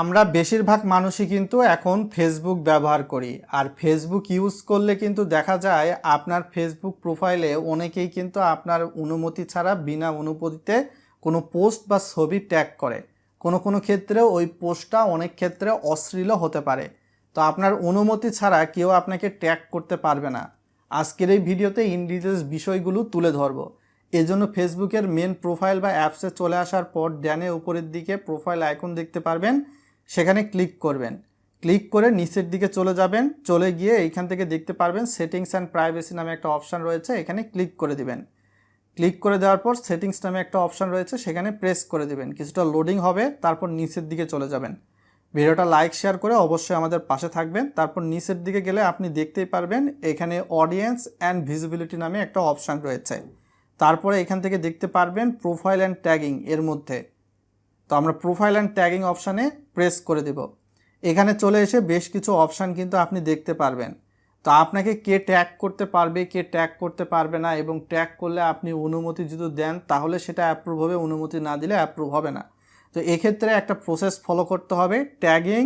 আমরা বেশিরভাগ মানুষই কিন্তু এখন ফেসবুক ব্যবহার করি। আর ফেসবুক ইউজ করলে কিন্তু দেখা যায় আপনার ফেসবুক প্রোফাইলে অনেকেই কিন্তু আপনার অনুমতি ছাড়া বিনা অনুমতিতে কোনো পোস্ট বা ছবি ট্যাগ করে। কোনো কোনো ক্ষেত্রে ওই পোস্টটা অনেক ক্ষেত্রে অশ্লীলও হতে পারে। তো আপনার অনুমতি ছাড়া কেউ আপনাকে ট্যাগ করতে পারবে না। আজকের এই ভিডিওতে ইন ডিটেলস বিষয়গুলো তুলে ধরবো। এজন্য ফেসবুকের মেন প্রোফাইল বা অ্যাপসে চলে আসার পর ড্যানে উপরের দিকে প্রোফাইল আইকন দেখতে পারবেন। সেখানে ক্লিক করবেন। ক্লিক করে নিচের দিকে চলে যাবেন। চলে গিয়ে এইখান থেকে দেখতে পারবেন সেটিংস অ্যান্ড প্রাইভেসি নামে একটা অপশান রয়েছে, এখানে ক্লিক করে দিবেন। ক্লিক করে দেওয়ার পর সেটিংস নামে একটা অপশান রয়েছে, সেখানে প্রেস করে দিবেন। কিছুটা লোডিং হবে, তারপর নিচের দিকে চলে যাবেন। ভিডিওটা লাইক, শেয়ার করে অবশ্যই আমাদের পাশে থাকবেন। তারপর নিচের দিকে গেলে আপনি দেখতেই পারবেন, এখানে অডিয়েন্স অ্যান্ড ভিজিবিলিটি নামে একটা অপশান রয়েছে। তারপরে এখান থেকে দেখতে পারবেন প্রোফাইল অ্যান্ড ট্যাগিং এর মধ্যে। তো আমরা প্রোফাইল অ্যান্ড ট্যাগিং অপশানে প্রেস করে দেব। এখানে চলে এসে বেশ কিছু অপশান কিন্তু আপনি দেখতে পারবেন। তো আপনাকে কে ট্যাগ করতে পারবে, কে ট্যাগ করতে পারবে না এবং ট্যাগ করলে আপনি অনুমতি যদি দেন, তাহলে সেটা অ্যাপ্রুভ হবে, অনুমতি না দিলে অ্যাপ্রুভ হবে না। তো এক্ষেত্রে একটা প্রসেস ফলো করতে হবে ট্যাগিং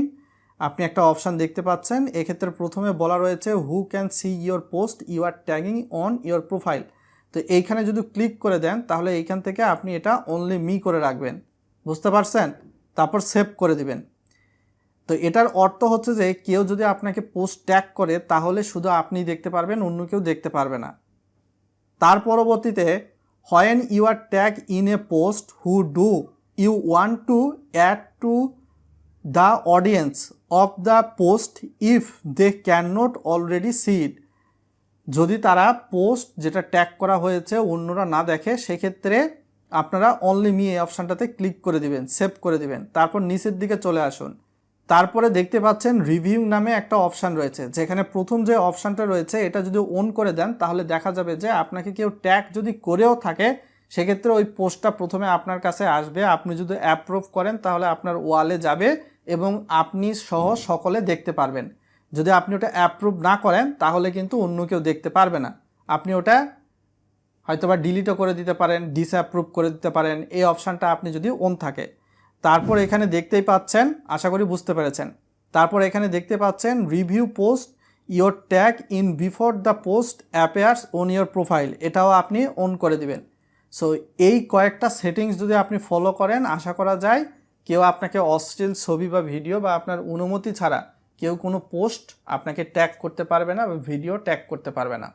আপনি একটা অপশান দেখতে পাচ্ছেন। এক্ষেত্রে প্রথমে বলা রয়েছে who can see your post you are tagging on your profile তো এইখানে যদি ক্লিক করে দেন, তাহলে এইখান থেকে আপনি এটা অনলি মি করে রাখবেন। বুঝতে পারছেন? তারপর সেভ করে দিবেন। তো এটার অর্থ হচ্ছে যে কেউ যদি আপনাকে পোস্ট ট্যাগ করে, তাহলে শুধু আপনি দেখতে পারবেন, অন্য কেউ দেখতে পারবে না। তার পরবর্তীতে when you are tag in a post who do you want to add to the audience of the post if they can not already see it যদি তারা পোস্ট যেটা ট্যাগ করা হয়েছে অন্যরা না দেখে, সেক্ষেত্রে আপনারা অনলি মি এই অপশানটাতে ক্লিক করে দিবেন সেভ করে দিবেন। তারপর নিচের দিকে চলে আসুন। তারপরে দেখতে পাচ্ছেন রিভিউ নামে একটা অপশান রয়েছে। যেখানে প্রথম যে অপশানটা রয়েছে, এটা যদি অন করে দেন, তাহলে দেখা যাবে যে আপনাকে কেউ ট্যাগ যদি করেও থাকে, সেক্ষেত্রে ওই পোস্টটা প্রথমে আপনার কাছে আসবে। আপনি যদি অ্যাপ্রুভ করেন, তাহলে আপনার ওয়ালে যাবে এবং আপনি সহ সকলে দেখতে পারবেন। যদি আপনি ওটা অ্যাপ্রুভ না করেন, তাহলে কিন্তু অন্য কেউ দেখতে পারবে না। আপনি ওটা হয়তোবা ডিলিটও করে দিতে পারেন ডিসঅ্যাপ্রুভ করে দিতে পারেন, এই অপশানটা আপনি যদি অন থাকে। তারপর এখানে দেখতেই পাচ্ছেন, আশা করি বুঝতে পেরেছেন। তারপর এখানে দেখতে পাচ্ছেন review post your tag in before the post appears on your profile এটাও আপনি অন করে দিবেন। সো এই কয়েকটা সেটিংস যদি আপনি ফলো করেন, আশা করা যায় কেউ আপনাকে অশ্লীল ছবি বা ভিডিও বা আপনার অনুমতি ছাড়া কেউ কোনো পোস্ট আপনাকে ট্যাগ করতে পারবে না বা ভিডিও ট্যাগ করতে পারবে না।